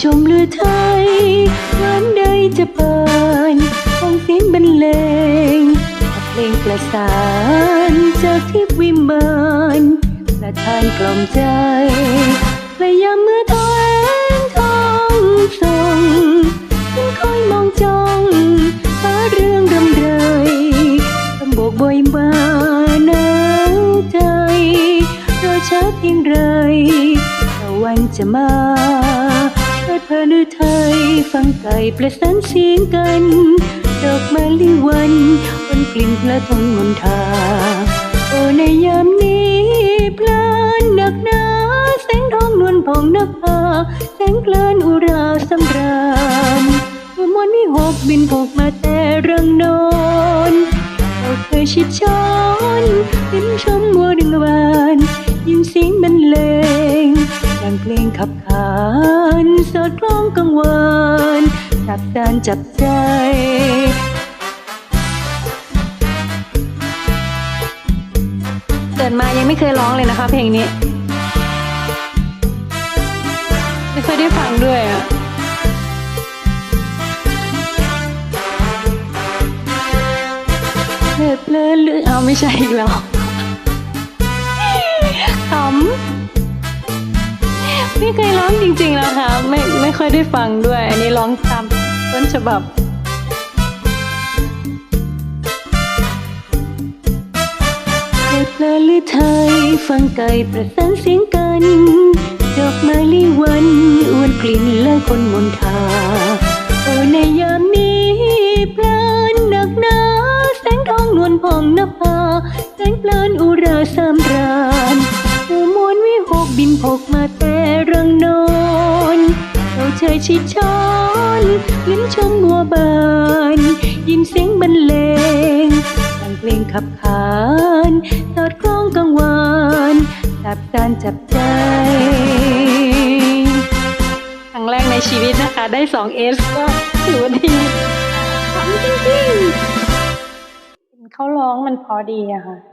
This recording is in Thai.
ชมเรือไทยวันใดจะเปิดฟังเสียงบรรเลงเพลงประสานจากทิพวิมานประทานกล่อมใจและยามเมื่อทอนทองส่งฉันคอยมองจ้องหาเรื่องรำไรคำบอกบ่อยมาหนาวใจรอช้าเพียงไร วันจะมาเพลิดเพลินอไทยฟังไก่ประสานเสียงกัน ดอกมะลิวันบนกลิ่นพระทงมนทา โอ้ในยามนี้เพลินหนักหนาแสงทองนวลผ่องนภาแสงเพลินอุราสำราญเมื่อมนต์มีหกบินพกมาแต่รังนอนเราเคยชิดช้อนยิ้มช งเพลงขับขานสอดคล้องกังวานจับดานจับใจเกิดมายังไม่เคยร้องเลยนะคะเพลงนี้ ไม่เคยได้ฟังด้วยอะเพลิดเพลินหรือเอาไม่ใช่อีกแล้วขำ เคยร้องจริงๆแล้วค่ะไม่ไม่ค่อยได้ฟังด้วย อันนี้ร้องตามต้นฉบับเพลิดเพลินหรือไทยฟังไก่ประสานเสียงกัน ดอกไม้ลิวันอวนกลิ่นและคนมนทาโอ้ในยามนี้เพลินหนักหนาแสงทองนวลผ่องนภาแสงเพลินอุราสามรานหูมวนวิหกบินพกมาแต่ รังนอนเราเชยชิดช้อนยิ้มชมบัวบานยิ้มเสียงบรรเลงฟังเพลงขับขานสอดคล้องกังวานจับจานจับใจครั้งแรกในชีวิตนะคะ ได้สองเอสก็ถือว่าดีทำจริงๆเขาร้องมันพอดีอะค่ะ